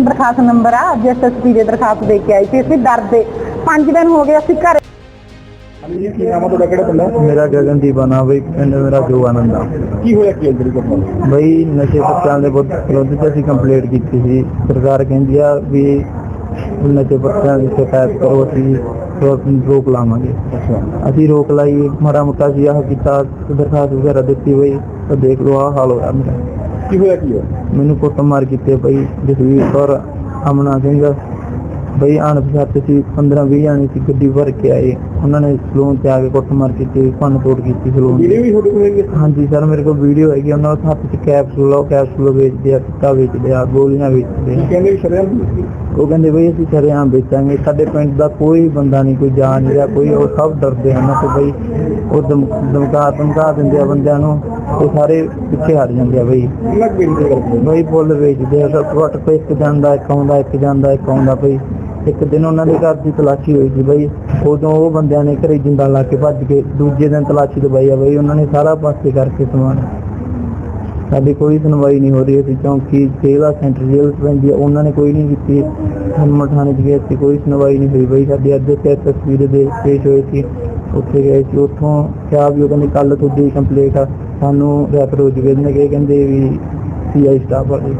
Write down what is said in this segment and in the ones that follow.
ਦਰਖਾਸਤ ਨੰਬਰ ਆ ਅੱਜ ਐਸਐਸਪੀ ਦੇ ਦਰਖਾਸਤ ਦੇ ਕੇ ਆਈ ਸੀ ਅਸੀਂ ਡਰਦੇ 5 ਦਿਨ ਹੋ ਗਏ ਅਸੀਂ ਘਰ। ਹਾਂਜੀ ਜੀ ਕੀ ਨਾਮ ਆ ਤੁਹਾਡਾ ਕਿਹੜਾ ਪਿੰਡ ਹੈ ਮੇਰਾ ਗਗਨਦੀਪ ਆ ਨਾ ਬਈ ਪਿੰਡ ਮੇਰਾ ਜੋ ਆਨੰਦ ਆ। ਕੀ ਹੋਇਆ ਕੀ ਅੰਦਰ ਘਟਨਾ? ਬਈ ਨਸ਼ੇ ਪੱਤਿਆਂ ਦੇ ਵਿਰੁੱਧ ਵਿਰੁੱਧ 'ਚ ਅਸੀਂ ਕੰਪਲੇਂਟ ਕੀਤੀ ਸੀ। ਸਰਕਾਰ ਕਹਿੰਦੀ ਆ ਵੀ ਨਸ਼ੇ ਪੱਤਿਆਂ ਦੀ ਸ਼ਿਕਾਇਤ ਕਰੋ ਅਸੀਂ ਰੋਕ ਲਾਵਾਂਗੇ। ਅਸੀਂ ਰੋਕ ਲਾਈ ਮਾੜਾ ਮੋਟਾ ਸੀ ਆਹ ਕੀਤਾ ਦਰਖਾਸਤ ਵਗੈਰਾ ਦਿੱਤੀ ਬਈ ਤਾਂ ਦੇਖ ਲਓ ਆਹ ਹਾਲ ਹੋਇਆ ਮੇਰਾ। ਕੀ ਹੋਇਆ ਕੀ ਹੋਇਆ? ਮੈਨੂੰ ਕੁੱਟਮਾਰ ਕੀਤੇ ਬਈ ਜਸਵੀਰ ਕੌਰ ਅਮਨਾ ਸਿੰਘ। ਬਈ ਅਣਪਛਾਤੇ ਸੀ 15 20 ਜਾਣੇ ਸੀ ਗੱਡੀ ਭਰ ਕੇ ਆਏ। ਉਹਨਾਂ ਨੇ ਸਲੂਨ ਤੇ ਆ ਕੇ ਕੁੱਟਮਾਰ ਕੀਤੀ ਭੰਨ ਤੋੜ ਕੀਤੀ ਸਲੂਨ ਦੀ। ਵੀਡੀਓ ਵੀ ਤੁਹਾਡੇ ਕੋਲ ਹੈਗੀ ਹੈ? ਹਾਂਜੀ ਸਰ ਮੇਰੇ ਕੋਲ ਵੀਡੀਓ ਹੈਗੀ ਉਹਨਾਂ ਦੇ ਹੱਥ 'ਚ ਕੈਪਸੂਲ ਆ ਉਹ ਕੈਪਸੂਲ ਵੇਚਦੇ ਆ ਟਿੱਕਾ ਵੇਚਦੇ ਆ ਗੋਲੀਆਂ ਵੇਚਦੇ ਕੀ ਆ ਕਹਿੰਦੇ ਵੀ ਸ਼ਰਮ ਉਹ ਕਹਿੰਦੇ ਬਈ ਅਸੀਂ ਸ਼ਰੇਆਮ ਵੇਚਾਂਗੇ। ਸਾਡੇ ਪਿੰਡ ਦਾ ਕੋਈ ਬੰਦਾ ਨਹੀਂ ਕੋਈ ਜਾਣ ਨਹੀਂ ਰਿਹਾ ਕੋਈ ਉਹ ਸਭ ਡਰਦੇ ਹਨ। ਤੇ ਬਈ ਉਹ ਧਮ- ਧਮਕਾ ਧਮਕਾ ਦਿੰਦੇ ਆ ਬੰਦਿਆਂ ਨੂੰ। ਉਹ ਸਾਰੇ ਪਿੱਛੇ ਹਟ ਜਾਂਦੇ ਆ ਬਈ। ਬਈ ਫੁੱਲ ਵੇਚਦੇ ਆ, ਸਭ ਘੱਟ ਪੇ ਇੱਕ ਜਾਂਦਾ, ਇੱਕ ਆਉਂਦਾ, ਇੱਕ ਜਾਂਦਾ, ਇੱਕ ਆਉਂਦਾ ਬਈ। ਇੱਕ ਦਿਨ ਉਹਨਾਂ ਦੇ ਘਰ ਦੀ ਤਲਾਸ਼ੀ ਹੋਈ ਸੀ ਬਈ। ਉਦੋਂ ਉਹ ਬੰਦਿਆਂ ਨੇ ਘਰੇ ਜਿੰਦਾ ਲਾ ਕੇ ਭੱਜ ਕੇ ਦੂਜੇ ਦਿਨ ਤਲਾਸ਼ੀ ਦਵਾਈ ਆ ਬਈ। ਉਹਨਾਂ ਨੇ ਸਾਰਾ ਪਾਸੇ ਕਰਕੇ ਸਮਾਨ। ਸਾਡੀ ਕੋਈ ਸੁਣਵਾਈ ਨਹੀਂ ਹੋ ਰਹੀ ਸੀ, ਕਿਉਂਕਿ ਸੇਵਾ ਸੈਂਟਰ ਜੇਲ 'ਚ ਪੈਂਦੀ ਆ। ਉਹਨਾਂ ਨੇ ਕੋਈ ਨਹੀਂ ਕੀਤੀ। ਹਨਮਤ ਥਾਣੇ 'ਚ ਗਏ ਸੀ, ਕੋਈ ਸੁਣਵਾਈ ਨਹੀਂ ਹੋਈ ਬਈ। ਸਾਡੀ ਅੱਜ ਤੇ ਤਸਵੀਰ ਦੇ ਪੇਸ਼ ਹੋਏ ਸੀ। ਉੱਥੇ ਗਏ ਸੀ। ਉੱਥੋਂ ਕਿਹਾ ਵੀ ਉਹ ਕਹਿੰਦੇ ਕੱਲ ਤੁਹਾਡੀ ਕੰਪਲੀਟ ਆ। ਸਾਨੂੰ ਰੈਫਰ ਹੋ ਜਵੇ ਨੇ ਕਿ ਕਹਿੰਦੇ ਵੀ ਸੀਆਈ ਸਟਾਫ ਵਾਲੇ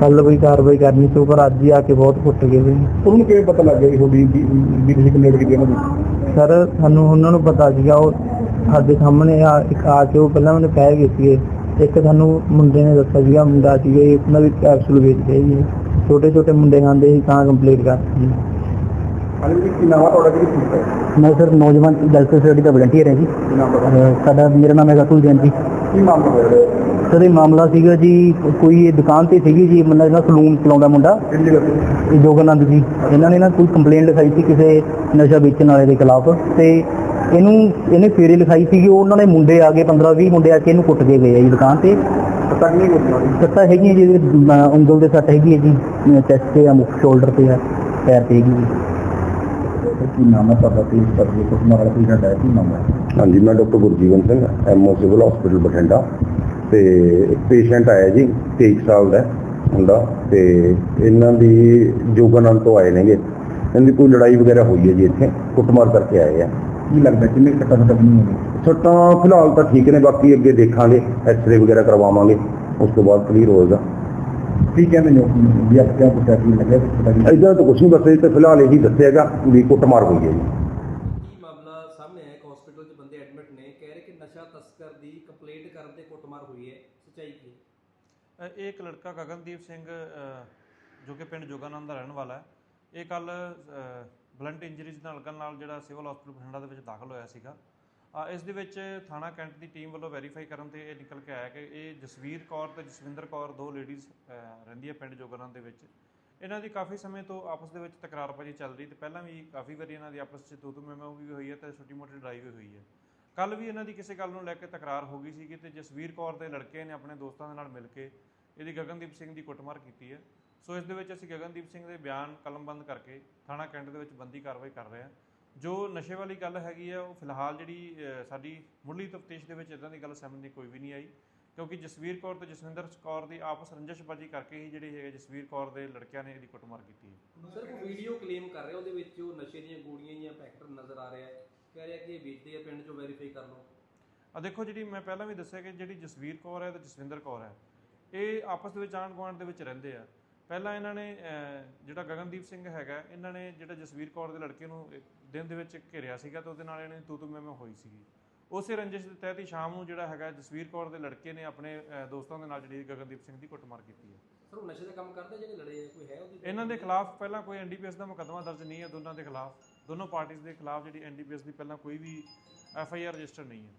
ਕੱਲ ਵੀ ਕਾਰਵਾਈ ਕਰਨੀ ਸੀ ਪਰ ਅੱਜ ਹੀ ਆ ਕੇ ਬਹੁਤ ਫੁੱਟ ਗਏ ਬਈ ਉਹਨੂੰ ਕਿਵੇਂ ਪਤਾ ਲੱਗ ਗਿਆ ਤੁਹਾਡੀ ਵੀ ਵੀ ਤੁਸੀਂ ਕੰਪਲੇਂਟ ਕੀਤੀ ਉਹਨਾਂ ਦੀ ਸਰ ਸਾਨੂੰ ਉਹਨਾਂ ਨੂੰ ਪਤਾ ਸੀਗਾ ਉਹ ਸਾਡੇ ਸਾਹਮਣੇ ਆ ਇੱਕ ਆ ਕੇ ਉਹ ਪਹਿਲਾਂ ਮੈਨੂੰ ਕਹਿ ਗਏ ਸੀਗੇ। ਇੱਕ ਸਾਨੂੰ ਮੁੰਡੇ ਨੇ ਦੱਸਿਆ ਸੀਗਾ ਮੁੰਡਾ ਸੀਗਾ ਉਹਨਾਂ ਵੀ ਕੈਪਸੂਲ ਵੇਚਦੇ ਜੀ। ਛੋਟੇ ਛੋਟੇ ਮੁੰਡੇ ਖਾਂਦੇ ਸੀ ਤਾਂ ਕੰਪਲੀਟ ਕਰਤੀ। ਜੀ ਹਾਂਜੀ ਜੀ ਕੀ ਨਾਮ ਆ ਤੁਹਾਡਾ ਕਿਹੜੀ ਪੁਲਿਸ ਹੈ ਮੈਂ ਸਰ ਨੌਜਵਾਨ ਵੈਲਫੇਅਰ ਸੋਸਾਇਟੀ ਦਾ ਵਲੰਟੀਅਰ ਹੈ ਜੀ। ਕੀ ਨਾਮ ਪਤਾ ਅਹ ਸਾਡਾ ਮੇਰਾ ਨਾਮ ਹੈ ਅਤੁਲ ਜੈਨ ਜੀ। ਕੀ ਮਾਮਲਾ ਹੋਇਆ ਸਰ ਇਹ ਮਾਮਲਾ ਸੀਗਾ ਜੀ ਕੋਈ ਇਹ ਦੁਕਾਨ ਤੇ ਸੀਗੀ ਜੀ ਮੁੰਡਾ ਜਿਹੜਾ ਸਲੂਨ ਚਲਾਉਂਦਾ ਮੁੰਡਾ। ਕਿਹੜੀ ਜਗ੍ਹਾ ਤੇ? ਇਹ ਜੋਗਾਨੰਦ ਜੀ। ਇਹਨਾਂ ਨੇ ਨਾ ਕੋਈ ਕੰਪਲੇਂਟ ਲਿਖਾਈ ਸੀ ਕਿਸੇ ਨਸ਼ਾ ਵੇਚਣ ਵਾਲੇ ਦੇ ਖਿਲਾਫ। ਤੇ ਇਹਨੂੰ ਇਹਨੇ ਫੇਰੇ ਲਿਖਾਈ ਸੀ ਕਿ ਉਹਨਾਂ ਦੇ ਮੁੰਡੇ ਆ ਗਏ 15 20 ਮੁੰਡੇ ਆ ਕੇ ਇਹਨੂੰ ਕੁੱਟ ਕੇ ਗਏ ਆ ਜੀ ਦੁਕਾਨ ਤੇ। ਪਤਾ ਨਹੀਂ ਕੁਝ ਸੱਟਾਂ ਹੈਗੀਆਂ ਜੀ ਇਹਦੇ, ਉਂਗਲ ਦੇ ਸੱਟ ਹੈਗੀ ਹੈ ਜੀ ਚੈਸਟ ਤੇ ਆ ਮੁੱਖ ਸ਼ੋਲਡਰ ਤੇ ਆ ਪੈਰ ਤੇ ਹੈਗੀ ਜੀ। ਕੀ ਨਾਮ ਹੈ ਤੁਹਾਡਾ ਤੇ ਇਸ ਤਰ੍ਹਾਂ ਕੁਝ ਮਾਰਾ ਕੋਈ ਸਾਡਾ ਕੀ ਨਾਮ ਹੈ? ਹਾਂਜੀ ਮੈਂ doctor Gurjeevan Singh MO civil hospital Bathinda. ਤੇ ਇੱਕ ਪੇਸ਼ੈਂਟ ਆਇਆ ਜੀ 23 ਸਾਲ ਦਾ ਮੁੰਡਾ। ਤੇ ਇਹਨਾਂ ਦੀ ਜੋਗਾਨੰਦ ਤੋਂ ਆਏ ਨੇਗੇ। ਇਹਨਾਂ ਦੀ ਕੋਈ ਲੜਾਈ ਵਗੈਰਾ ਹੋਈ ਹੈ ਜੀ ਇੱਥੇ ਕੁੱਟਮਾਰ ਕਰਕੇ ਆਏ ਆ। ਕੀ ਲੱਗਦਾ ਕਿੰਨੇ ਸੱਟਾਂ ਸੱਟਾਂ ਨਹੀਂ ਹੋਣੀ ਸੱਟਾਂ ਫਿਲਹਾਲ ਤਾਂ ਠੀਕ ਨੇ ਬਾਕੀ ਅੱਗੇ ਦੇਖਾਂਗੇ ਐਕਸਰੇ ਵਗੈਰਾ ਕਰਵਾਵਾਂਗੇ। ਉਸ ਤੋਂ ਬਾਅਦ ਕਲੀਅਰ ਹੋਏਗਾ। ਕੀ ਕਹਿੰਦੇ ਨੇ ਵੀ ਆਪ ਕਿਆ ਪੁੱਛਿਆ ਕੀ ਲੱਗਿਆ ਕੁਛ ਪਤਾ ਨਹੀਂ। ਇਦਾਂ ਤਾਂ ਕੁਝ ਨਹੀਂ ਦੱਸਿਆ ਜੀ, ਤੇ ਫਿਲਹਾਲ ਇਹੀ ਦੱਸਿਆਗਾ ਵੀ ਕੁੱਟਮਾਰ ਹੋਈ ਹੈ ਜੀ। ਕੀ ਮਾਮਲਾ ਸਾਹਮਣੇ ਆਇਆ? ਇੱਕ ਹਸਪੀਟਲ 'ਚ ਬੰਦੇ ਐਡਮਿਟ ਨੇ। ਕਹਿ ਰਹੇ ਕਿ ਨਸ਼ਾ ਤਸਕਰ ਦੀ ਕੰਪਲੇਂਟ ਕਰਨ ਤੇ ਕੁੱਟਮਾਰ ਹੋਈ ਹੈ। ਸੱਚਾਈ ਕੀ? ਇਹ ਇੱਕ ਲੜਕਾ ਗਗਨਦੀਪ ਸਿੰਘ ਜੋ ਕਿ ਪਿੰਡ ਜੋਗਾਨੰਦ ਦਾ ਰਹਿਣ ਵਾਲਾ ਹੈ। ਇਹ ਕੱਲ ਬਲੰਟ ਇੰਜਰੀਜ਼ ਨਾਲ ਲੱਗਣ ਨਾਲ ਜਿਹੜਾ ਸਿਵਲ ਹਸਪੀਟਲ ਬਠਿੰਡਾ ਦੇ ਵਿੱਚ ਦਾਖਲ ਹੋਇਆ ਸੀਗਾ। ਇਸ ਦੇ ਵਿੱਚ ਥਾਣਾ ਕੈਂਟ ਦੀ ਟੀਮ ਵੱਲੋਂ ਵੈਰੀਫਾਈ ਕਰਨ ਤੇ ਇਹ ਨਿਕਲ ਕੇ ਆਇਆ ਕਿ ਇਹ ਜਸਵੀਰ ਕੌਰ ਤੇ ਜਸਵਿੰਦਰ ਕੌਰ ਦੋ ਲੇਡੀਜ਼ ਰਹਿੰਦੀਆਂ ਪਿੰਡ ਜੋਗਰਾਂ ਦੇ ਵਿੱਚ। ਇਹਨਾਂ ਦੀ ਕਾਫੀ ਸਮੇਂ ਤੋਂ ਆਪਸ ਦੇ ਵਿੱਚ ਤਕਰਾਰਬਾਜ਼ੀ ਚੱਲ ਰਹੀ ਤੇ ਪਹਿਲਾਂ ਵੀ ਕਾਫੀ ਵਾਰੀ ਇਹਨਾਂ ਦੀ ਆਪਸ 'ਚ ਦੋ ਦੋ ਮੈਮੋ ਵੀ ਹੋਈ ਹੈ ਤੇ ਛੋਟੀ ਮੋਟੀ ਲੜਾਈ ਵੀ ਹੋਈ ਹੈ। ਕੱਲ ਵੀ ਇਹਨਾਂ ਦੀ ਕਿਸੇ ਗੱਲ ਨੂੰ ਲੈ ਕੇ ਤਕਰਾਰ ਹੋ ਗਈ ਸੀ ਤੇ ਜਸਵੀਰ ਕੌਰ ਦੇ ਲੜਕੇ ਨੇ ਆਪਣੇ ਦੋਸਤਾਂ ਦੇ ਨਾਲ ਮਿਲ ਕੇ ਇਹਦੀ ਗਗਨਦੀਪ ਸਿੰਘ ਦੀ ਕੁੱਟਮਾਰ ਕੀਤੀ ਹੈ। ਸੋ ਇਸ ਦੇ ਵਿੱਚ ਅਸੀਂ ਗਗਨਦੀਪ ਸਿੰਘ ਦੇ ਬਿਆਨ ਕਲਮਬੰਦ ਕਰਕੇ ਥਾਣਾ ਕੈਂਟ ਦੇ ਵਿੱਚ ਬੰਦੀ ਕਾਰਵਾਈ ਕਰ ਰਹੇ ਹਾਂ। ਜੋ ਨਸ਼ੇ ਵਾਲੀ ਗੱਲ ਹੈਗੀ ਆ ਉਹ ਫਿਲਹਾਲ ਜਿਹੜੀ ਸਾਡੀ ਮੁੱਢਲੀ ਤਫਤੀਸ਼ ਦੇ ਵਿੱਚ ਇਦਾਂ ਦੀ ਗੱਲ ਸਾਹਮਣੇ ਕੋਈ ਵੀ ਨਹੀਂ ਆਈ ਕਿਉਂਕਿ ਜਸਵੀਰ ਕੌਰ ਤੇ ਜਸਵਿੰਦਰ ਕੌਰ ਦੀ ਆਪਸ ਰੰਜਿਸ਼ਬਾਜੀ ਕਰਕੇ ਹੀ ਜਿਹੜੀ ਹੈਗੇ ਜਸਵੀਰ ਕੌਰ ਦੇ ਲੜਕਿਆਂ ਨੇ ਇਹਦੀ ਕੁੱਟਮਾਰ ਕੀਤੀ ਹੈ। ਸਰ ਉਹ ਵੀਡੀਓ ਕਲੇਮ ਕਰ ਰਿਹਾ ਉਹਦੇ ਵਿੱਚ ਉਹ ਨਸ਼ੇ ਦੀਆਂ ਗੋਲੀਆਂ ਜਾਂ ਪੈਕਟ ਨਜ਼ਰ ਆ ਰਿਹਾ ਹੈ। ਕਹਿ ਰਿਹਾ ਕਿ ਇਹ ਵੇਚਦੇ ਆ ਪਿੰਡ 'ਚੋਂ ਵੈਰੀਫਾਈ ਕਰ ਲਓ। ਆ ਦੇਖੋ ਜਿਹੜੀ ਮੈਂ ਪਹਿਲਾਂ ਵੀ ਦੱਸਿਆ ਕਿ ਜਿਹੜੀ ਜਸਵੀਰ ਕੌਰ ਹੈ ਤੇ ਜਸਵਿੰਦਰ ਕੌਰ ਹੈ ਇਹ ਆਪਸ ਦੇ ਵਿੱਚ ਆਂਢ ਗੁਆਂਢ ਦੇ ਵਿੱਚ ਰਹਿੰਦੇ ਆ। ਪਹਿਲਾਂ ਇਹਨਾਂ ਨੇ ਜਿਹੜਾ ਗਗਨਦੀਪ ਸਿੰਘ ਹੈਗਾ ਇਹਨਾਂ ਨੇ ਜਿਹੜਾ ਜਸਵੀਰ ਕੌਰ ਦੇ ਲੜਕੇ ਨੂੰ ਦਿਨ ਦੇ ਵਿੱਚ ਘੇਰਿਆ ਸੀਗਾ ਤੇ ਉਹਦੇ ਨਾਲ ਇਹਨਾਂ ਦੀ ਤੂ ਤੂ ਮੈਂ ਮੈਂ ਹੋਈ ਸੀਗੀ। ਉਸੇ ਰੰਜਿਸ਼ ਦੇ ਤਹਿਤ ਹੀ ਸ਼ਾਮ ਨੂੰ ਜਿਹੜਾ ਹੈਗਾ ਜਸਵੀਰ ਕੌਰ ਦੇ ਲੜਕੇ ਨੇ ਆਪਣੇ ਦੋਸਤਾਂ ਦੇ ਨਾਲ ਜਿਹੜੀ ਗਗਨਦੀਪ ਸਿੰਘ ਦੀ ਕੁੱਟਮਾਰ ਕੀਤੀ ਹੈ। ਸਰ ਉਹ ਨਸ਼ੇ ਦਾ ਕੰਮ ਕਰਦੇ ਜਿਹੜੇ ਲੜੇ ਕੋਈ ਹੈ ਉਹਦੀ ਇਹਨਾਂ ਦੇ ਖਿਲਾਫ ਪਹਿਲਾਂ ਕੋਈ ਐਨਡੀਪੀਐਸ ਦਾ ਮੁਕੱਦਮਾ ਦਰਜ ਨਹੀਂ ਹੈ ਦੋਨਾਂ ਦੇ ਖਿਲਾਫ। ਦੋਨੋਂ ਪਾਰਟੀਆਂ ਦੇ ਖਿਲਾਫ ਜਿਹੜੀ ਐਨਡੀਪੀਐਸ ਦੀ ਪਹਿਲਾਂ ਕੋਈ ਵੀ ਐਫਆਈਆਰ ਰਜਿਸਟਰ ਨਹੀਂ ਹੈ।